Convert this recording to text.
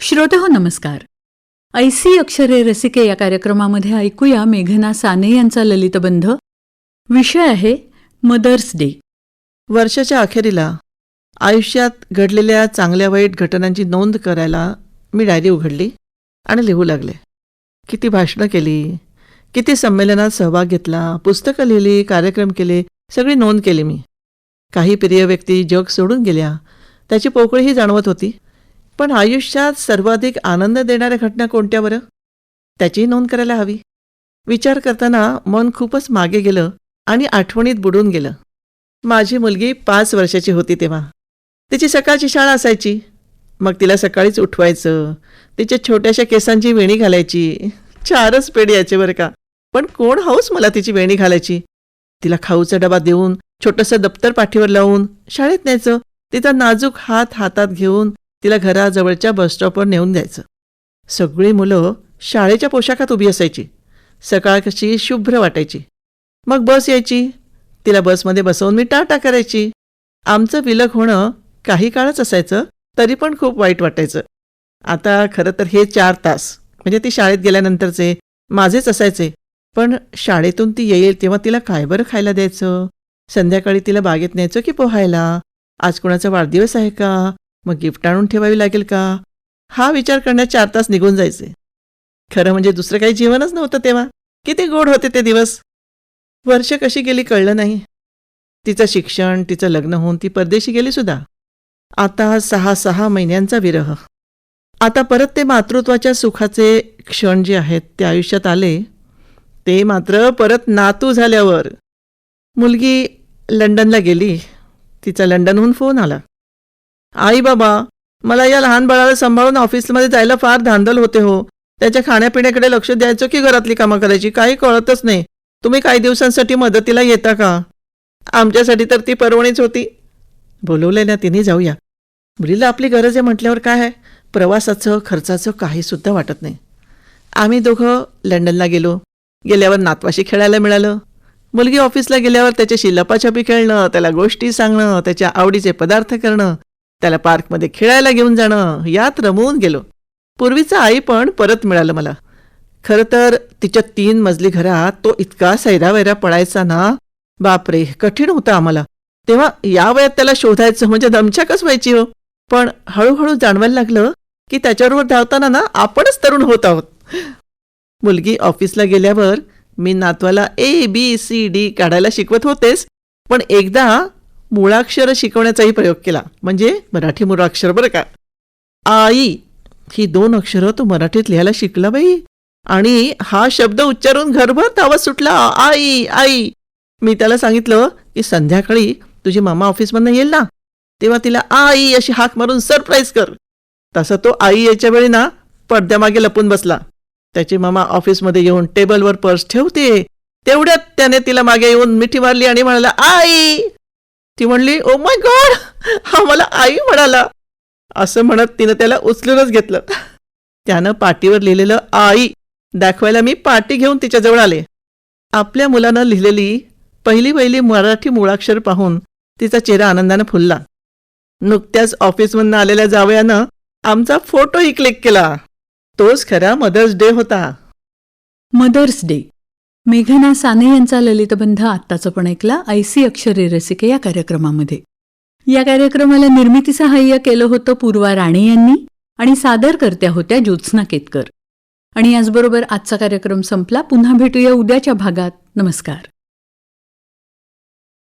श्रोते हो नमस्कार. ऐसी अक्षरे रसिके या कार्यक्रमामध्ये ऐकूया मेघना साने यांचा ललितबंध विषय आहे मदर्स डे वर्षाच्या अखेरीला आयुष्यात घडलेल्या चांगल्या वाईट घटनांची नोंद करायला मी डायरी उघडली आणि लिहू लागले. किती भाषणं केली किती संमेलनात सहभाग घेतला पुस्तकं लिहिली कार्यक्रम केले सगळी नोंद केली मी. काही प्रिय व्यक्ती जग सोडून गेल्या त्याची पोकळीही जाणवत होती. पण आयुष्यात सर्वाधिक आनंद देणाऱ्या घटना कोणत्या बरं? त्याचीही नोंद करायला हवी. विचार करताना मन खूपच मागे गेलं आणि आठवणीत बुडून गेलं. माझी मुलगी पाच वर्षाची होती तेव्हा. तिची सकाळची शाळा असायची. मग तिला सकाळीच उठवायचं. तिच्या छोट्याशा केसांची वेणी घालायची. चारच पेढी यायचे बरं का. पण कोण हौस मला तिची वेणी घालायची? तिला खाऊचा डबा देऊन छोटंसं दप्तर पाठीवर लावून शाळेत न्यायचं. तिचा नाजूक हात हातात घेऊन तिला घराजवळच्या बसस्टॉपवर नेऊन द्यायचं. सगळी मुलं शाळेच्या पोशाखात उभी असायची. सकाळ कशी शुभ्र वाटायची. मग बस यायची. तिला बसमध्ये बसवून मी टाटा करायची. आमचं विलग होणं काही काळच असायचं तरी पण खूप वाईट वाटायचं. आता खरं तर हे चार तास म्हणजे ती शाळेत गेल्यानंतरचे माझेच असायचे. पण शाळेतून ती येईल तेव्हा तिला काय बरं खायला द्यायचं? संध्याकाळी तिला बागेत न्यायचं की पोहायला? आज कोणाचा वाढदिवस आहे का? मग गिफ्ट आणून ठेवावी लागेल का? हा विचार करण्यात चार तास निघून जायचे. खरं म्हणजे दुसरं काही जीवनच नव्हतं तेव्हा. किती गोड होते ते दिवस. वर्ष कशी गेली कळलं नाही. तिचं शिक्षण तिचं लग्न होऊन ती परदेशी गेली सुद्धा. आता सहा सहा महिन्यांचा विरह. आता परत ते मातृत्वाच्या सुखाचे क्षण जे आहेत ते आयुष्यात आले. ते मात्र परत नातू झाल्यावर. मुलगी लंडनला गेली. तिचा लंडनहून फोन आला. आई बाबा मला या लहान बाळाला सांभाळून ऑफिसमध्ये जायला फार धांदल होते हो. त्याच्या खाण्यापिण्याकडे लक्ष द्यायचं की घरातली कामं करायची काही कळतच नाही. तुम्ही काही दिवसांसाठी मदतीला येता का? आमच्यासाठी तर ती परवणीच होती. बोलवलंय ना तिने जाऊया. मुलीला आपली गरज आहे म्हटल्यावर काय आहे? प्रवासाचं खर्चाचं काही सुद्धा वाटत नाही. आम्ही दोघं लंडनला गेलो. गेल्यावर नातवाशी खेळायला मिळालं. मुलगी ऑफिसला गेल्यावर त्याच्याशी लपाछपी खेळणं त्याला गोष्टी सांगणं त्याच्या आवडीचे पदार्थ करणं त्याला पार्कमध्ये खेळायला घेऊन जाणं यात रमवून गेलो. पूर्वीचं आई पण परत मिळालं मला. खरं तर तिच्या तीन मजली घरात तो इतका सैरावैरा पडायचा ना बापरे कठीण होता आम्हाला. तेव्हा या वयात त्याला शोधायचं म्हणजे दमछाकच व्हायची हो. पण हळूहळू जाणवायला लागलं की त्याच्याबरोबर धावताना ना आपणच तरुण होत आहोत. मुलगी ऑफिसला गेल्यावर मी नातवाला ए बी सी डी काढायला शिकवत होतेस पण एकदा मुळाक्षर शिकवण्याचाही प्रयोग केला. म्हणजे मराठी मुळाक्षर बरं का. आई ही दोन अक्षरं तो मराठीत लिहायला शिकला बाई. आणि हा शब्द उच्चारून घरभर धावत सुटला. आई आई. मी त्याला सांगितलं की संध्याकाळी तुझी मामा ऑफिसमधनं येईल ना. तेव्हा तिला आई अशी हाक मारून सरप्राईज कर. तसा तो आई याच्या वेळी ना पडद्यामागे लपून बसला. त्याची मामा ऑफिसमध्ये येऊन टेबलवर पर्स ठेवते. तेवढ्यात त्याने तिला मागे येऊन मिठी मारली आणि म्हणाला आई ती म्हणली ओ माय गॉड हा मला आई म्हणाला. असं म्हणत तिनं त्याला उचलूनच घेतलं. त्यानं पाटीवर लिहिलेलं आई दाखवायला मी पाटी घेऊन तिच्याजवळ आले. आपल्या मुलानं लिहिलेली पहिली पहिली मराठी मुळाक्षर पाहून तिचा चेहरा आनंदानं फुलला. नुकत्याच ऑफिसमधनं आलेल्या जावयानं आमचा फोटोही क्लिक केला. तोच खरा मदर्स डे होता. Mother's day. मेघना साने यांचा ललितबंध आत्ताचं पण ऐकला ऐसी अक्षरे रसिके या कार्यक्रमामध्ये. या कार्यक्रमाला निर्मिती सहाय्य केलं होतं पूर्वा राणे यांनी आणि सादर करत्या होत्या ज्योत्स्ना केतकर. आणि याचबरोबर आजचा कार्यक्रम संपला. पुन्हा भेटूया उद्याच्या भागात. नमस्कार.